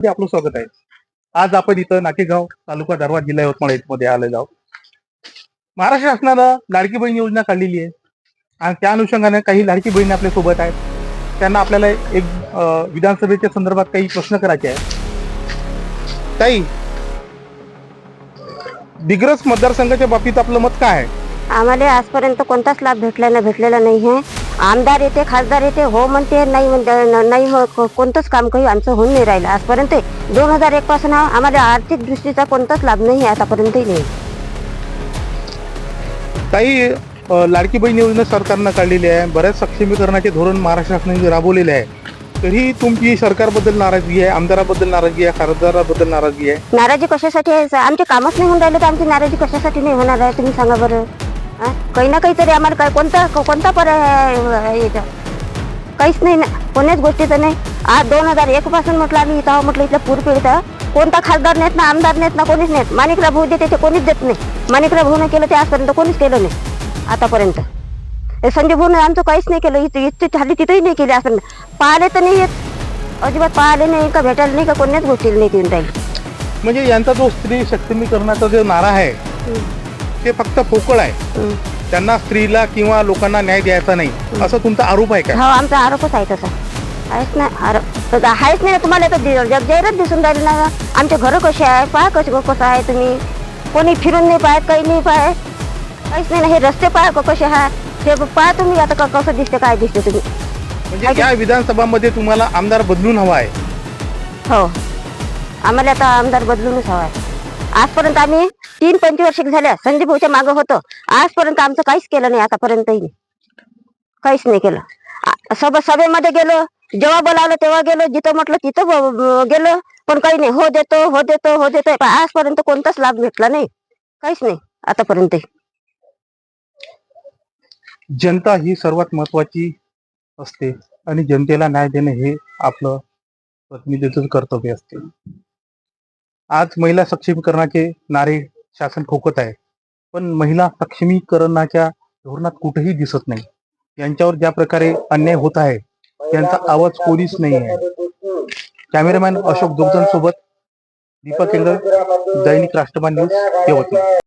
मध्ये आपलं स्वागत आहे. आज आपण इथं नाकेगाव तालुका दारवा जिल्हा यवतमाळमध्ये आलेलो आहोत. महाराष्ट्र शासनानं लाडकी बहीण योजना काढलेली आहे. आणि त्या अनुषंगाने काही लाडकी बहिणी आपल्यासोबत आहेत. त्यांना आपल्याला एक विधानसभेच्या संदर्भात काही प्रश्न करायचे आहेत. ताई दिग्रस मतदारसंघाच्या बाबतीत आपलं मत काय आहे? आम्हाला आजपर्यंत कोणताच लाभ भेटला भेटलेला नाही आहे. आमदार येते खासदार येते हो म्हणते नाही म्हणते नाही हो- कोणतंच काम काही आमचं होऊन नाही राहिलं. आजपर्यंत दोन हजार एक पासून आम्हाला आर्थिक दृष्टीचा कोणताच लाभ नाही आतापर्यंतही नाही. अं, लाडकी बहीण योजना सरकारनं काढलेली आहे. बऱ्याच सक्षमीकरणाचे धोरण महाराष्ट्र शासनाने राबवलेले आहे तरी तुमची सरकारबद्दल नाराजगी आहे आमदाराबद्दल नाराजगी आहे खासदाराबद्दल नाराजगी आहे? नाराजी कशासाठी आहे? आमचे कामच नाही होऊन राहिले तर आमची नाराजी कशासाठी नाही होणार आहे? तुम्ही सांगा बरं? काही ना काहीतरी आम्हाला काय कोणता कोणता पर्याय याचा? काहीच नाही ना कोण्याच गोष्टीचं नाही. आज दोन हजार एक पासून म्हटलं आम्ही इथं आहो म्हटलं इथल्या पूर पीडित कोणता खासदार नाहीत ना आमदार नाहीत ना कोणीच नाहीत माणिकराव भाऊ देते ते कोणीच देत नाही. माणिकराव भाऊनं केलं ते आजपर्यंत कोणीच केलं नाही आतापर्यंत. संजय भाऊनं आमचं काहीच नाही केलं इथं इथे झाली तिथंही नाही केली आजपर्यंत. पाहिले तर नाही येत. अजिबात पाहिले नाही का भेटायला नाही का कोणत्याच गोष्टीला नाही येऊन राहील. म्हणजे यांचा जो स्त्री सक्षमीकरणाचा जो नारा आहे ते फक्त पोकळ आहे. त्यांना स्त्रीला किंवा लोकांना न्याय द्यायचा नाही. असं तुमचा आरोप आहे का? हो आमचा आरोपच आहे तसा. आहेच ना आरोप. तर आहेच नाही तुम्हाला तर दि- जग जाहीरच दिसून राहिले ना. आमचे घरं कसे आहे? पहा कसे कसं आहे तुम्ही? कोणी फिरून नाही पाहत काही नाही पाहत. काहीच नाही ना हे रस्ते पहा क- कसे आहे हे पहा तुम्ही आता क- कसं दिसते काय दिसते तुम्ही. म्हणजे या विधानसभामध्ये तुम्हाला आमदार बदलून हवा आहे. हो. आम्हाला आता आमदार बदलूनच हवा आहे. आजपर्यंत आम्ही तीन पंचवर्षिक झाल्या संजय भाऊच्या मागं होतो. आजपर्यंत आमचं काहीच केलं नाही आतापर्यंतही. काहीच नाही केलं. आ- सभ सभेमध्ये गेलो जेव्हा बोलावलं तेव्हा गेलो जिथं म्हटलं तिथं गेलो पण काही नाही. हो देतो हो देतो हो देतो पण आजपर्यंत कोणताच लाभ भेटला नाही. काहीच नाही आतापर्यंत जनता ही सर्वात महत्वाची असते आणि जनतेला न्याय देणे हे आपलं प्रतिनिधित्व कर्तव्य असते. आज महिला सक्षमीकरणाचे नारे शासन ठोकत आहे. पण महिला सक्षमीकरणाच्या धोरणात कुठेही दिसत नाही. यांच्यावर ज्या प्रकारे अन्याय होत आहे त्यांचा आवाज कोणीच नाही आहे. कॅमेरामॅन अशोक दुग्धन सोबत दीपक केंद्र दैनिक राष्ट्रमान न्यूज यवतमाळ.